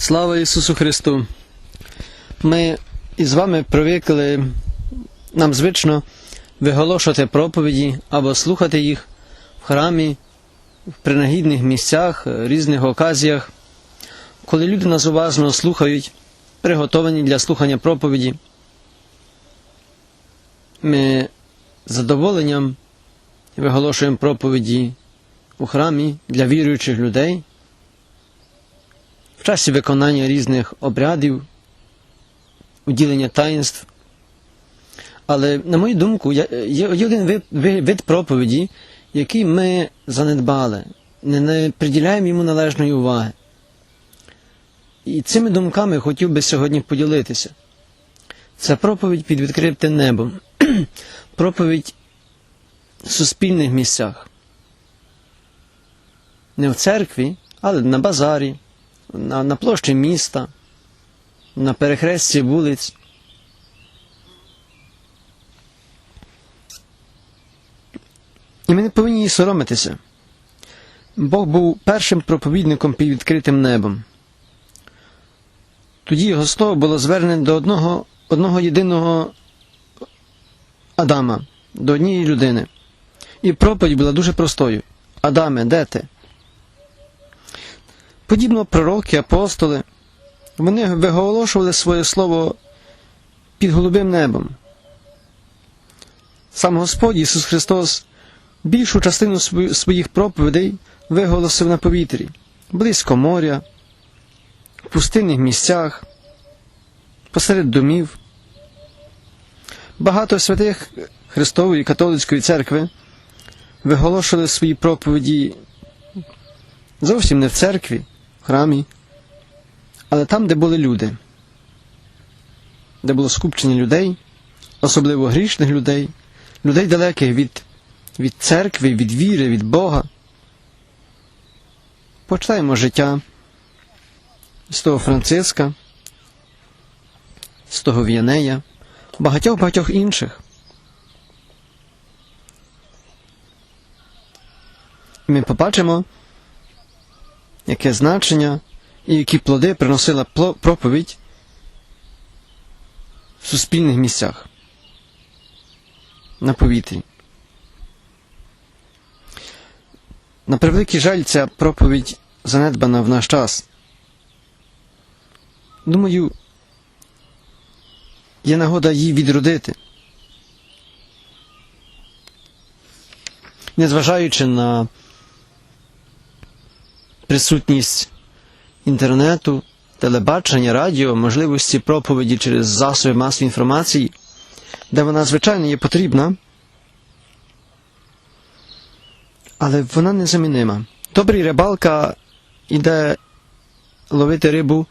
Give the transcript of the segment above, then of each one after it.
Слава Ісусу Христу! Ми із вами привикли нам звично виголошувати проповіді або слухати їх в храмі, в принагідних місцях, різних оказіях, коли люди нас уважно слухають, приготовані для слухання проповіді. Ми з задоволенням виголошуємо проповіді у храмі для віруючих людей в часі виконання різних обрядів, уділення таїнств. Але, на мою думку, є один вид, проповіді, який ми занедбали, не, не приділяємо йому належної уваги. І цими думками хотів би сьогодні поділитися. Це проповідь під відкритим небом, проповідь в суспільних місцях. Не в церкві, але на базарі, на, на площі міста, на перехресті вулиць. І ми не повинні її соромитися. Бог був першим проповідником під відкритим небом. Тоді його слово було звернене до одного, одного єдиного Адама, до однієї людини. І проповідь була дуже простою. Адаме, де ти? Подібно пророки, апостоли, вони виголошували своє слово під голубим небом. Сам Господь Ісус Христос більшу частину своїх проповідей виголосив на повітрі, близько моря, в пустинних місцях, посеред домів. Багато святих Христової католицької церкви виголошували свої проповіді зовсім не в церкві, храмі, але там, де були люди, де було скупчення людей, особливо грішних людей, людей далеких від, від церкви, від віри, від Бога. Почитаємо життя з того Франциска, з того В'янея, багатьох-багатьох інших. Ми побачимо, яке значення і які плоди приносила проповідь в суспільних місцях на повітрі. На превеликий жаль, ця проповідь занедбана в наш час. Думаю, є нагода її відродити. Незважаючи на присутність інтернету, телебачення, радіо, можливості проповіді через засоби масової інформації, де вона, звичайно, є потрібна, але вона незамінима. Добрий рибалка іде ловити рибу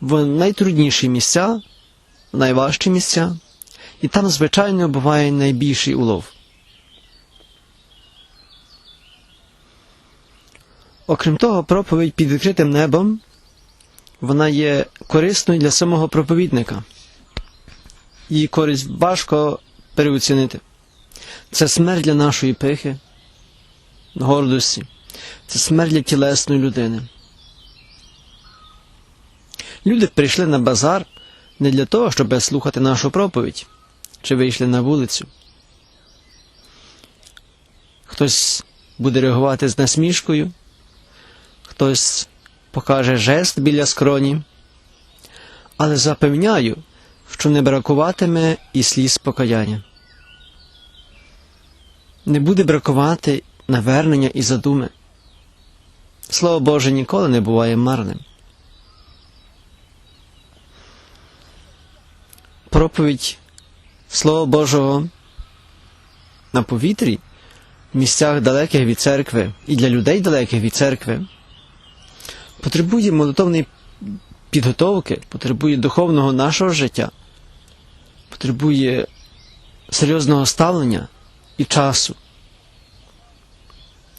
в найтрудніші місця, найважчі місця, і там, звичайно, буває найбільший улов. Окрім того, проповідь під відкритим небом вона є корисною для самого проповідника. Її користь важко переоцінити. Це смерть для нашої пихи, гордості, це смерть для тілесної людини. Люди прийшли на базар не для того, щоб слухати нашу проповідь, чи вийшли на вулицю. Хтось буде реагувати з насмішкою, хтось покаже жест біля скроні, але запевняю, що не бракуватиме і сліз покаяння. Не буде бракувати навернення і задуми. Слово Боже ніколи не буває марним. Проповідь Слова Божого на повітрі в місцях далеких від церкви і для людей далеких від церкви потребує молитовної підготовки, потребує духовного нашого життя, потребує серйозного ставлення і часу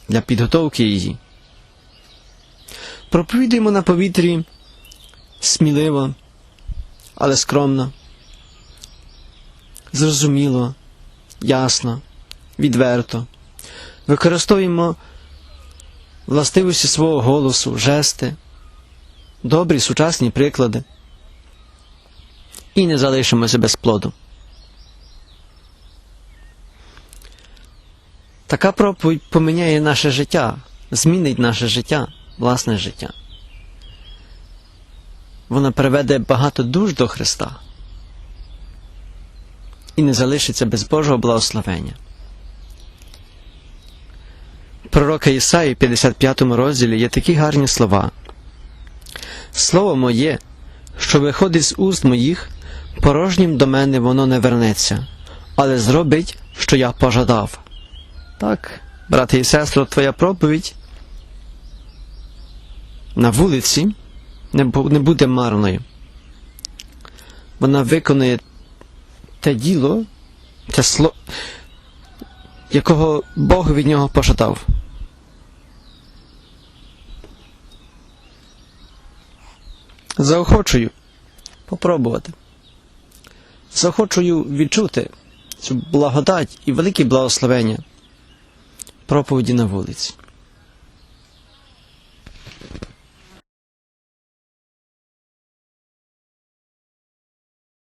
для підготовки її. Проповідуємо на повітрі сміливо, але скромно, зрозуміло, ясно, відверто. Використовуємо властивості свого голосу, жести, добрі сучасні приклади і не залишимося без плоду. Така проповідь поміняє наше життя, змінить наше життя, власне життя. Вона приведе багато душ до Христа і не залишиться без Божого благословення. Пророка Ісаї в 55 розділі є такі гарні слова. Слово моє, що виходить з уст моїх, порожнім до мене воно не вернеться, але зробить, що я пожадав. Так, брати і сестри, твоя проповідь на вулиці не буде марною. Вона виконує те діло, те слово, якого Бог від нього пожадав. Заохочую попробувати. Заохочую відчути цю благодать і велике благословення проповіді на вулиці.